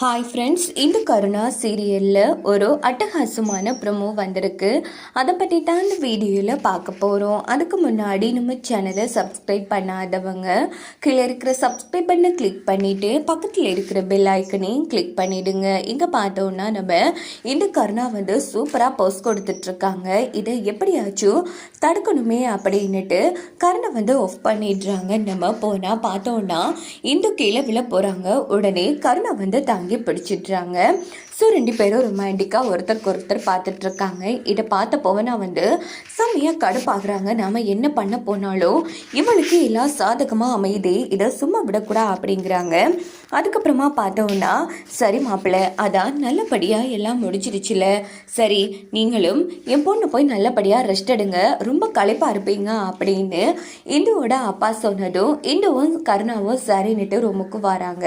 Hi friends இந்த கருணா சீரியலில் ஒரு அட்டகாசமான ப்ரொமோ வந்திருக்கு. அதை பற்றி தான் இந்த வீடியோவில் பார்க்க போகிறோம் அதுக்கு முன்னாடி நம்ம சேனலை சப்ஸ்கிரைப் பண்ணாதவங்க கீழே இருக்கிற சப்ஸ்கிரைப் பண்ண கிளிக் பண்ணிவிட்டு பக்கத்தில் இருக்கிற பெல் ஐக்கனையும் கிளிக் பண்ணிவிடுங்க இங்கே பார்த்தோன்னா நம்ம இந்த கருணா வந்து சூப்பராக போஸ்ட் கொடுத்துட்ருக்காங்க இதை எப்படியாச்சும் தடுக்கணுமே அப்படின்னுட்டு கருணை வந்து ஆஃப் பண்ணிடுறாங்க. நம்ம போனால் பார்த்தோன்னா இந்த கீழே விழ போகிறாங்க உடனே கருணை வந்து தாங்கி பிடிச்சிட்றாங்க. ஸோ ரெண்டு பேரும் ரொமான்டிக்காக ஒருத்தருக்கு ஒருத்தர் பார்த்துட்ருக்காங்க. இதை பார்த்த போவனா வந்து செம்மையாக கடுப்பாகிறாங்க. நாம என்ன பண்ண போனாலும் இவளுக்கு எல்லாம் சாதகமாக அமையுதே. இதை சும்மா விடக்கூடா அப்படிங்கிறாங்க. அதுக்கப்புறமா பார்த்தோன்னா சரி மாப்பிள்ளை அதான் நல்லபடியாக எல்லாம் முடிஞ்சிருச்சுல சரி நீங்களும் என் பொண்ணு போய் நல்லபடியாக ரெஸ்ட் எடுங்க. ரொம்ப களைப்பாக இருப்பீங்க அப்படின்னு இந்துவோட அப்பா சொன்னதும் இந்துவும் கருணாவும் சரின்னுட்டு ரூமுக்கு வராங்க.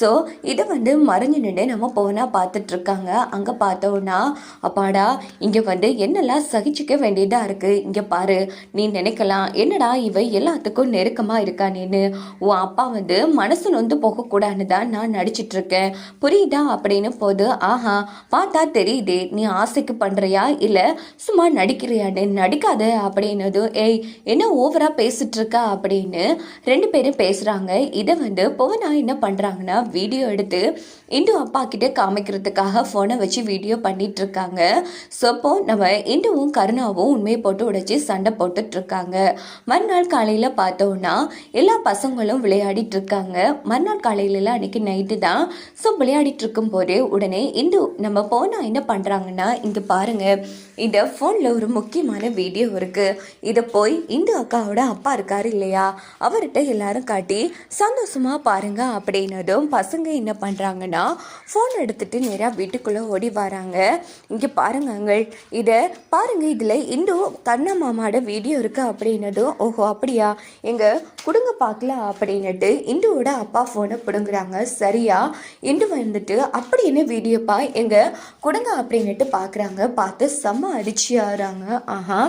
ஸோ இதை வந்து மறைஞ்சு நின்று நம்ம போனால் பார்த்துட்ருக்காங்க. அங்கே பார்த்தோன்னா அப்பாடா இங்கே வந்து என்னெல்லாம் சகிச்சுக்க வேண்டியதாக இருக்குது இங்கே பாரு நீ நினைக்கலாம். என்னடா இவ எல்லாத்துக்கும் நெருக்கமாக இருக்கானேன்னு உன் அப்பா வந்து மனசு நொந்து போகக்கூடாதுன்னு தான் நான் நடிச்சிட்ருக்கேன். புரியுதா? அப்படின்னு போது ஆஹா பார்த்தா தெரியுதே நீ ஆசைக்கு பண்ணுறியா இல்லை சும்மா நடிக்கிறியான்னு? நடிக்காத அப்படின்னதும் ஏய் என்ன ஓவராக பேசிட்டு அப்படின்னு ரெண்டு பேரும் பேசுகிறாங்க இதை வந்து புவனா என்ன பண்ணுறாங்கன்னா வீடியோ எடுத்து இண்டு அப்பா கிட்ட காமிக்கிறதுக்காக ஃபோனை வச்சு வீடியோ பண்ணிட்டு இருக்காங்க ஸோ அப்போ நம்ம இண்டுவும் கருணாவும் உண்மையை போட்டு உடைச்சி சண்டை போட்டுட்டு இருக்காங்க மறுநாள் காலையில் பார்த்தோன்னா எல்லா பசங்களும் விளையாடிட்டு இருக்காங்க மறுநாள் காலையில அன்னைக்கு நைட்டு தான். ஸோ விளையாடிட்டு இருக்கும் போதே உடனே இந்து நம்ம போனா என்ன பண்ணுறாங்கன்னா இங்கே பாருங்க. இந்த ஃபோனில் ஒரு முக்கியமான வீடியோ இருக்கு. இதை போய் இந்து அக்காவோட அப்பா இருக்காரு இல்லையா? அவர்கிட்ட எல்லாரும் காட்டி சந்தோஷமா பாருங்க அப்படின்னதும் பசங்க என்ன பண்ணுறாங்கன்னா ஃபோன் எடுத்துகிட்டு நேராக வீட்டுக்குள்ளே ஓடி வராங்க. இங்கே பாருங்கள் இதை பாருங்கள் இதில் இன்னும் கண்ணா மாமாவோட வீடியோ இருக்குது அப்படின்னதும் ஓஹோ அப்படியா? எங்கள் கொடுங்க பார்க்கலாம் அப்படின்னுட்டு இந்துவோட அப்பா ஃபோனை பிடுங்குறாங்க. சரியா? இந்து வந்துட்டு அப்படி என்ன வீடியோப்பா எங்கள் கொடுங்க அப்படின்னுட்டு பார்க்குறாங்க பார்த்து செம்ம அடிச்சியாகிறாங்க ஆஹா.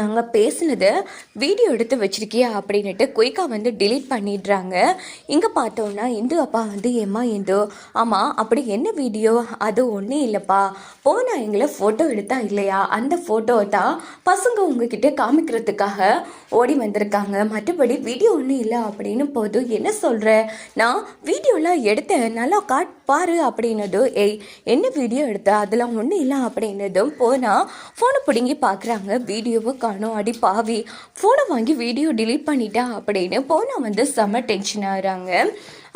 நாங்கள் பேசுனதை வீடியோ எடுத்து வச்சிருக்கியா அப்படின்னுட்டு குயிக்காக வந்து டிலீட் பண்ணிடுறாங்க. இங்கே பார்த்தோன்னா இந்து அப்பா வந்து ஏம்மா இந்து? ஆமாம் அப்படி என்ன வீடியோ அது ஒன்றும் இல்லைப்பா. போனால் எங்களை ஃபோட்டோ எடுத்தா இல்லையா? அந்த ஃபோட்டோவை தான் பசங்க உங்ககிட்ட காமிக்கிறதுக்காக ஓடி வந்திருக்காங்க. மற்றபடி வீடியோ ஒன்றும் இல்லை அப்படின்னு போது என்ன சொல்கிற நான் வீடியோலாம் எடுத்தேன். நல்லா காட் பாரு அப்படின்னதும் ஏய் என்ன வீடியோ எடுத்த? அதெல்லாம் ஒன்றும் இல்லை அப்படின்னதும் போனால் ஃபோனை பிடுங்கி பார்க்குறாங்க. வீடியோவை காணும். அடி பாவி. ஃபோனை வாங்கி வீடியோ டிலீட் பண்ணிட்டா அப்படின்னு போனால் வந்து செம்ம டென்ஷன் ஆகிறாங்க.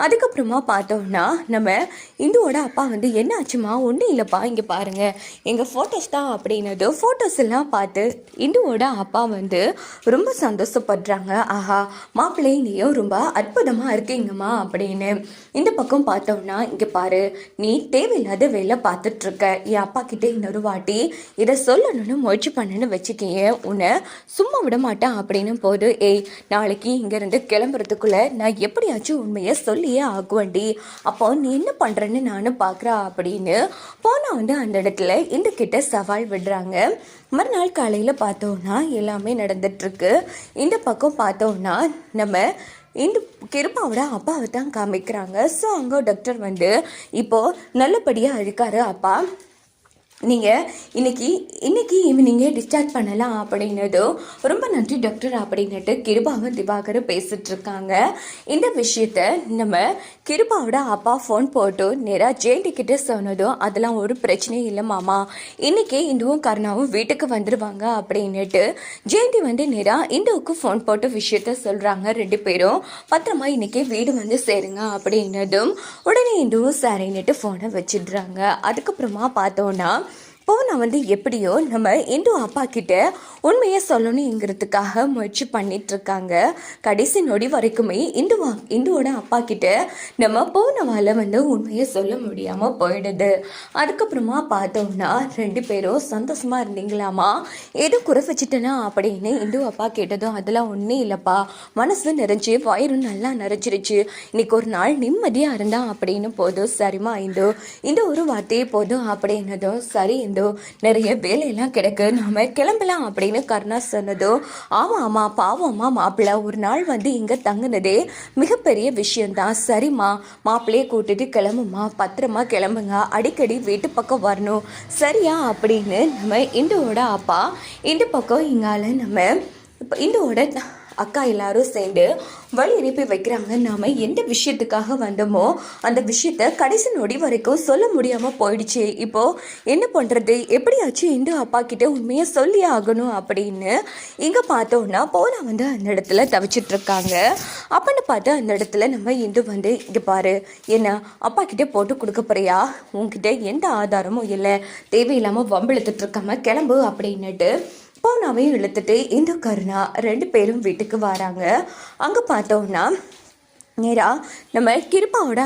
அதுக்கப்புறமா பார்த்தோம்னா நம்ம இந்துவோட அப்பா வந்து என்ன ஆச்சுமா ஒன்றும் இல்லைப்பா. இங்கே பாருங்கள் எங்கள் ஃபோட்டோஸ் தான் அப்படின்னது. ஃபோட்டோஸ் எல்லாம் பார்த்து இந்துவோட அப்பா வந்து ரொம்ப சந்தோஷப்படுறாங்க. ஆஹா மாப்பிள்ளை நீயும் ரொம்ப அற்புதமாக இருக்கீங்கம்மா அப்படின்னு. இந்த பக்கம் பார்த்தோம்னா இங்கே பாரு. நீ தேவையில்லாத வேலை பார்த்துட்ருக்க. என் அப்பா கிட்டே இன்னொரு வாட்டி இதை சொல்லணும்னு முயற்சி பண்ணுன்னு வச்சுக்கிய உன்னை சும்மா விட மாட்டேன் அப்படின்னு போது ஏய் நாளைக்கு இங்கேருந்து கிளம்புறதுக்குள்ளே நான் எப்படியாச்சும் உண்மையை சொல்லி சொல்லியே ஆகுவண்டி. அப்போ நீ என்ன பண்ணுறேன்னு நானும் பார்க்குறா அப்படின்னு போனா வந்து அந்த இடத்துல இந்த கிட்ட சவால் விடுறாங்க. மறுநாள் காலையில் பார்த்தோன்னா எல்லாமே நடந்துட்டுருக்கு. இந்த பக்கம் பார்த்தோன்னா நம்ம இந்த கிருப்பாவோட அப்பாவை தான் காமிக்கிறாங்க. ஸோ அங்கே டாக்டர் வந்து இப்போது நல்லபடியாக இருக்காரு அப்பா. நீங்கள் இன்னைக்கு இன்னைக்கு ஈவினிங்கே டிஸ்சார்ஜ் பண்ணலாம் அப்படின்னதும் ரொம்ப நன்றி டாக்டர் அப்படின்னுட்டு கிருபாவும் திவாகரும் பேசிட்டு இருக்காங்க இந்த விஷயத்த நம்ம கிருபாவோட அப்பா ஃபோன் போட்டு நேராக ஜெயந்தி கிட்ட சொன்னதும் அதெல்லாம் ஒரு பிரச்சனையும் இல்லை மாமா. இன்னைக்கே இந்துவும் கருணாவும் வீட்டுக்கு வந்துடுவாங்க அப்படின்னுட்டு ஜெயந்தி வந்து நேராக இந்துவுக்கு ஃபோன் போட்டு விஷயத்த சொல்கிறாங்க ரெண்டு பேரும். பத்திரமா இன்னைக்கே வீடு வந்து சேருங்க அப்படின்னதும் உடனே இந்துவும் சரின்னுட்டு ஃபோனை வச்சிடுறாங்க. அதுக்கப்புறமா பார்த்தோன்னா போனா வந்து எப்படியோ நம்ம இந்து அப்பா கிட்ட உண்மையை சொல்லணுங்கிறதுக்காக முயற்சி பண்ணிட்டு இருக்காங்க கடைசி நொடி வரைக்குமே இந்துவா இந்துவோட அப்பா கிட்ட நம்ம போனவால வந்து உண்மையை சொல்ல முடியாம போயிடுது. அதுக்கப்புறமா பார்த்தோம்னா ரெண்டு பேரும் சந்தோஷமா இருந்தீங்களாமா? ஏதோ குறை வச்சுட்டேனா அப்படின்னு இந்து அப்பா கேட்டதும் அதெல்லாம் ஒன்றும் இல்லைப்பா. மனசு நிறைஞ்சு வயிறும் நல்லா நிறைஞ்சிருச்சு. இன்னைக்கு ஒரு நாள் நிம்மதியாக இருந்தா அப்படின்னு போதும். சரிம்மா இந்து. இந்த ஒரு வார்த்தையே போதும் அப்படின்னதும் சரி இந்து நிறைய வேலையெல்லாம் கிடக்கு. நாம கிளம்பலாம் அப்படின்னு கருணா சொன்னதும் ஆமாம் ஆமாம் பாவம்மா மாப்பிள்ளை ஒரு நாள் வந்து இங்கே தங்கினதே மிகப்பெரிய விஷயந்தான் சரிம்மா மாப்பிள்ளையே கூட்டிட்டு கிளம்புமா பத்திரமா கிளம்புங்க. அடிக்கடி வீட்டு பக்கம் வரணும். சரியா? அப்படின்னு நம்ம இந்துவோட அப்பா இந்த பக்கம் இங்கால நம்ம இப்போ இந்துவோட அக்கா எல்லாரும் சேர்ந்து வழி அனுப்பி வைக்கிறாங்க. நாம எந்த விஷயத்துக்காக வந்தோமோ அந்த விஷயத்த கடைசி நொடி வரைக்கும் சொல்ல முடியாம போயிடுச்சு. இப்போ என்ன பண்றது? எப்படியாச்சும் இந்து அப்பா கிட்ட உண்மையை சொல்லி ஆகணும் அப்படின்னு இங்க பார்த்தோம்னா போனா வந்து அந்த இடத்துல தவிச்சிட்டு இருக்காங்க. அப்பன்னு பார்த்து அந்த இடத்துல நம்ம இந்து வந்து இங்க பாரு என்ன அப்பா கிட்ட போட்டு கொடுக்க போறியா? உங்ககிட்ட எந்த ஆதாரமும் இல்லை. தேவையில்லாம வம்பிழுத்துட்டு இருக்காம கிளம்பு அப்படின்னுட்டு பவுனாவையும் இழுத்துட்டு இந்த கருணா ரெண்டு பேரும் வீட்டுக்கு வராங்க. அங்கே பார்த்தோம்னா நேராக நம்ம கிருப்பாவோட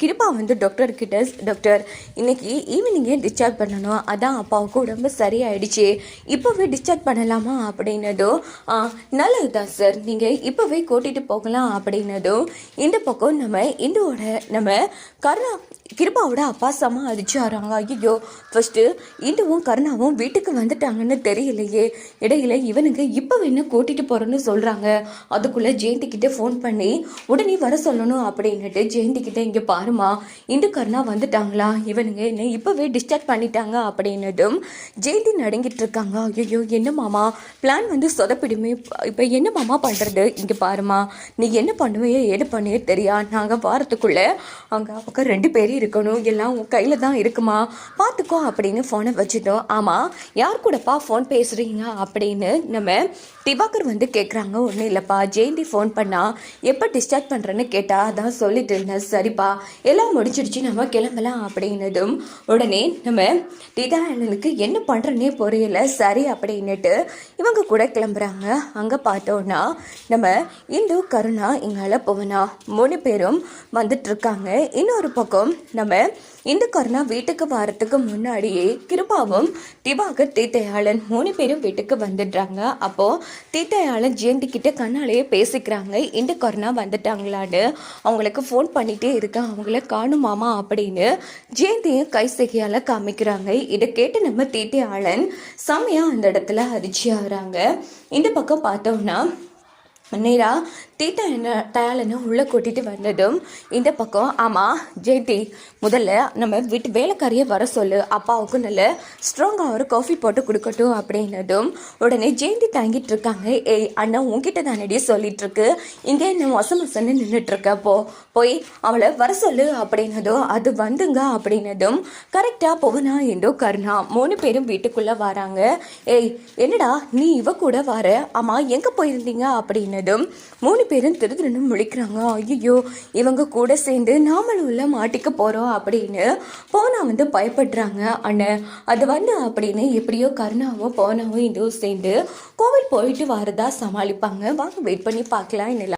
கிருப்பா வந்து டாக்டர் கிட்ட டாக்டர் இன்னைக்கு ஈவினிங்கே டிஸ்சார்ஜ் பண்ணணும். அதான் அப்பாவுக்கு உடம்பு சரியாயிடுச்சு. இப்போவே டிஸ்சார்ஜ் பண்ணலாமா அப்படின்னதும் "ஆ, நல்லதுதான் சார் நீங்கள் இப்போவே கூட்டிகிட்டு போகலாம் அப்படின்னதும் இந்த பக்கம் நம்ம இந்துவோட நம்ம கருணா கிருபாவோட அப்பா செம்ம அடிச்சாராங்க ஐயோ ஃபர்ஸ்ட்டு இந்துவும் கருணாவும் வீட்டுக்கு வந்துட்டாங்கன்னு தெரியலையே. இடையில இவனுங்க இப்போ என்ன கூட்டிகிட்டு போகிறேன்னு சொல்கிறாங்க அதுக்குள்ளே ஜெயந்திக்கிட்ட ஃபோன் பண்ணி உடனே வர சொல்லணும் அப்படின்னுட்டு ஜெயந்திக்கிட்ட இங்கே பாருமா இந்துக்கர்னா வந்துட்டாங்களா? இவனுங்க என்ன இப்போவே டிஸ்சார்ஜ் பண்ணிட்டாங்க அப்படின்னதும் ஜெயந்தி நடுங்கிட்டு இருக்காங்க. ஐயோ என்ன மாமா? பிளான் வந்து சொதப்பிடுமே. இப்போ என்ன மாமா பண்ணுறது இங்கே பாருமா நீ என்ன பண்ணுவையோ ஏது பண்ணியே தெரியா? நாங்கள் வாரத்துக்குள்ளே அங்கே பக்கம் ரெண்டு பேரும் இருக்கணும். எல்லாம் உன் கையில் தான் இருக்குமா? பார்த்துக்கோ அப்படின்னு ஃபோனை வச்சுட்டோம். ஆமாம் யார் கூடப்பா ஃபோன் பேசுகிறீங்க அப்படின்னு நம்ம திவாகர் வந்து கேட்குறாங்க ஒன்றும் இல்லைப்பா. ஜெயந்தி ஃபோன் பண்ணால் எப்போ டிஸ்சார்ஜ் பண்ணுறேன்னு கேட்டா அதான் சொல்லிட்டு இருந்தேன் சரிப்பா. எல்லாம் முடிச்சிடுச்சு நம்ம கிளம்பலாம் அப்படின்னதும் உடனே நம்ம திதானனுக்கு என்ன பண்ணுறனே புரியல. சரி அப்படின்னுட்டு இவங்க கூட கிளம்புறாங்க. அங்கே பார்த்தோன்னா நம்ம இந்து கருணா இங்கால புவனா மூணு பேரும் வந்துட்டுருக்காங்க இன்னொரு பக்கம் நம்ம இந்து கருணா வீட்டுக்கு வரத்துக்கு முன்னாடியே கிருபாவும் திவாகர் தீத்தையாளன் மூணு பேரும் வீட்டுக்கு வந்துடுறாங்க. அப்போது தீத்தையாளன் ஜெயந்தி கிட்ட கண்ணாலேயே பேசிக்கிறாங்க. இந்த கொரோனா வந்துட்டாங்களான்னு அவங்களுக்கு ஃபோன் பண்ணிட்டே இருக்கேன் அவங்கள காணுமாமா அப்படின்னு ஜெயந்தியும் கை காமிக்கிறாங்க. இதை கேட்டு நம்ம தீட்டையாளன் செம்மையா அந்த இடத்துல அதிர்ச்சி ஆகிறாங்க இந்த பக்கம் பார்த்தோம்னா நேரா தீட்டா என்ன தயாளனை உள்ளே கூட்டிகிட்டு வந்ததும் இந்த பக்கம் ஆமாம் ஜெயந்தி முதல்ல நம்ம வீட்டு வேலைக்காரியை வர சொல்லு அப்பாவுக்கும் நல்ல ஸ்ட்ராங்காக ஒரு காஃபி போட்டு கொடுக்கட்டும் அப்படின்னதும் உடனே ஜெயந்தி தாங்கிட்டு இருக்காங்க. ஏய் அண்ணா உங்ககிட்ட தானடி சொல்லிகிட்ருக்கு இங்கே என்ன மொச மொசன்னு நின்றுட்டுருக்க போ போய் அவளை வர சொல்லு அப்படின்னதும் அது வந்துங்க அப்படின்னதும் கரெக்டாக போகணா என்றோ கருணா மூணு பேரும் வீட்டுக்குள்ளே வராங்க. ஏய் என்னடா நீ இவ கூட வர? ஆமாம் எங்கே போயிருந்தீங்க? அப்படின்னு அப்படின்னதும் மூணு பேரும் திருதிருன்னு முழிக்கிறாங்க. ஐயோ இவங்க கூட சேர்ந்து நாமளும் உள்ள மாட்டிக்க போகிறோம் அப்படின்னு போனா வந்து பயப்படுறாங்க. அண்ணன் அது வந்து அப்படின்னு எப்படியோ கருணாவோ போனாவோ இதுவும் சேர்ந்து கோவில் போயிட்டு வரதா சமாளிப்பாங்க. வாங்க வெயிட் பண்ணி பார்க்கலாம். என்னெல்லாம்